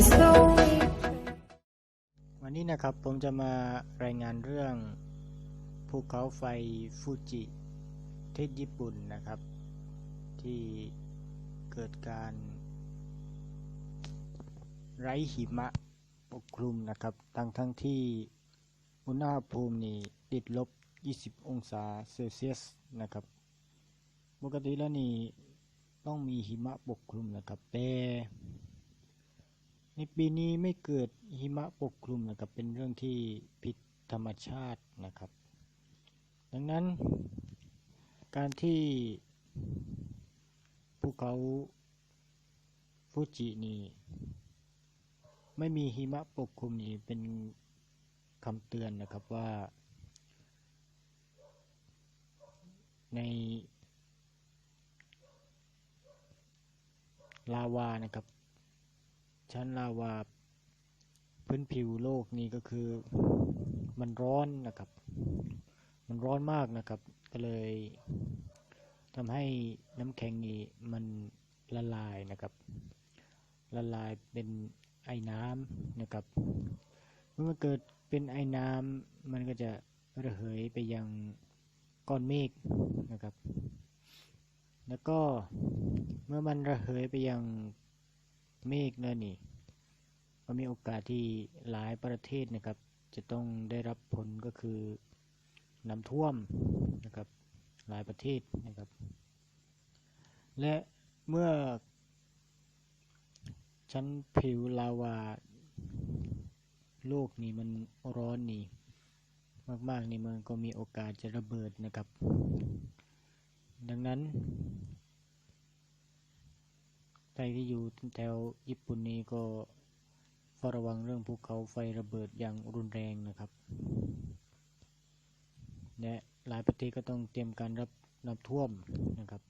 วันี้นะครับผมจะมารายงานเรื่องภูเขาไฟฟูจิที่ญี่ปุ่นนะครับ ที่เกิดการไร้หิมะปกคลุมนะครับ ทั้งทั้งที่อุณหภูมินี่ติดลบ 20 องศาเซลเซียสนะครับ ปกติแล้วนี่ต้องมีหิมะปกคลุมนะครับแต่ ในปีนี้ไม่เกิดหิมะปกคลุมนะครับเป็นเรื่องที่ผิดธรรมชาตินะครับ ดังนั้น การที่ภูเขาฟูจินี่ไม่มีหิมะปกคลุมนี่เป็นคำเตือนนะครับว่า ในลาวานะครับ ชั้นลาวาพื้นผิวโลกนี่ก็คือมันร้อนนะครับ มันร้อนมากนะครับ ก็เลยทำให้น้ำแข็งนี่มันละลายนะครับ ละลายเป็นไอ้น้ำนะครับ เมื่อเกิดเป็นไอ้น้ำมันก็จะระเหยไปยังก้อนเมฆนะครับ แล้วก็เมื่อมันระเหยไปยัง เมฆนั่นนี่ก็มีโอกาสที่หลายประเทศนะครับ จะต้องได้รับผลก็คือน้ำท่วมนะครับหลายประเทศนะครับ และเมื่อชั้นผิวลาวาโลกนี่มันร้อนนี่มากๆนี่มันก็มีโอกาสจะระเบิดนะครับ ดังนั้น รที่อยู่แถวญี่ปุ่นนี้ก็เฝ้าระวังเรื่องภูเขาไฟระเบิดอย่างรุนแรงนะครับและหลายประเทศก็ต้องเตรียมการรับน้ำท่วมนะครับ